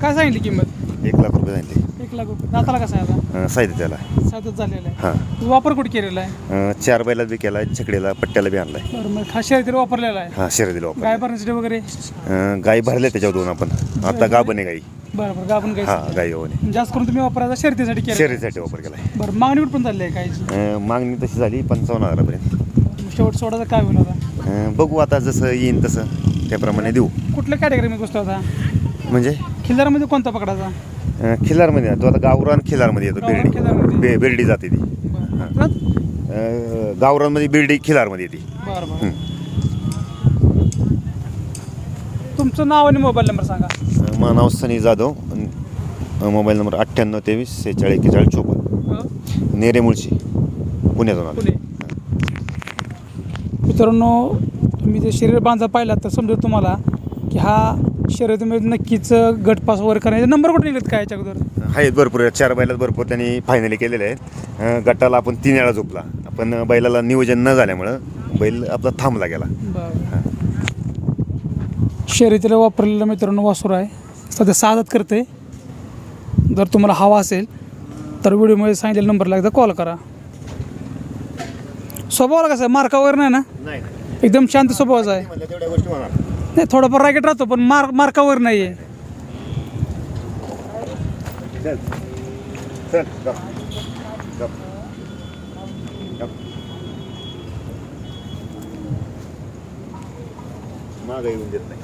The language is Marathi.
काय सांगितली किंमत? एक लाख रुपये सांगितले. एक लाख रुपये. दाताला कसा आहे आता? अं, साहित्य त्याला. सातच झालेला आहे. हां. तू वापर कुठे केलेला आहे? अं, चार बैलात बी केला छकडीला पट्ट्याला बी आणलाय. बरं मग हा शर्यतीला वापरलेला आहे? हां शर्यतीला वापर गाय भरण्यासाठी वगैरे? अं, गाई भरल्या त्याच्यावर दोन आपण. आता गाभण आहे गाई. बरं बरं गाभण गाय हां गाई होणे जास्त करून तुम्ही वापरायचा शर्यतीसाठी केलं. शर्यतीसाठी वापर केलाय बरं मागणी पण चालली आहे कायची अं, मागणी तशी झाली पंचावन्न हजारापर्यंत. शेवट सोडायचं काय होईल आता? अं, बघू आता जसं येईन तसं त्याप्रमाणे देऊ. कुठल्या कॅटेगरीमध्ये बसतो आता म्हणजे? खिल्लारमध्ये कोणता पकडायचा? अं, खिल्लारमध्ये तो आता गावरान खिल्लारमध्ये येतो गावरान बिर्डी खिल्लारमध्ये. बे बेर्डी जाते ती. परत? अं, गावरानमध्ये बिर्डी खिल्लारमध्ये येते. बरं बरं. तुमचं नाव आणि मोबाईल नंबर सांगा. माझं नाव सनी जाधव मोबाईल नंबर अठ्ठ्याण्णव तेवीस सेहेचाळीस एक्केचाळीस चोपन्न. अं, नेरे मुळशी पुण्यातून आलो पुणे. मित्रांनो तुम्ही जे शरीर बांधा पाहिला तर समजेल तुम्हाला की हा शर्यतीमध्ये नक्कीच गटपास वगैरे करायचे. नंबर कुठे निघत काय याच्या अगोदर आहेत भरपूर आहेत. चार बैलात भरपूर त्यांनी फायनली केलेले आहेत. अं, गटाला आपण तीन वेळा झोपला. आपण बैलाला नियोजन न झाल्यामुळं बैल आपला थांबला गेला. शर्यतीला वापरलेलं मित्रांनो वासूर आहे. सध्या साधत करते जर तुम्हाला हवा असेल तर व्हिडिओमध्ये सांगितलेल्या नंबरला एकदा कॉल करा. स्वभावाला कसं आहे? मार्का वगैरे नाही ना? एकदम शांत स्वभावाचा आहे. तेवढ्या गोष्टी नाही थोडाफार रॅकेट राहतो पण मार्क मार्कावर नाही आहे चल चल गप. गप. गप. मागं येऊन देत नाही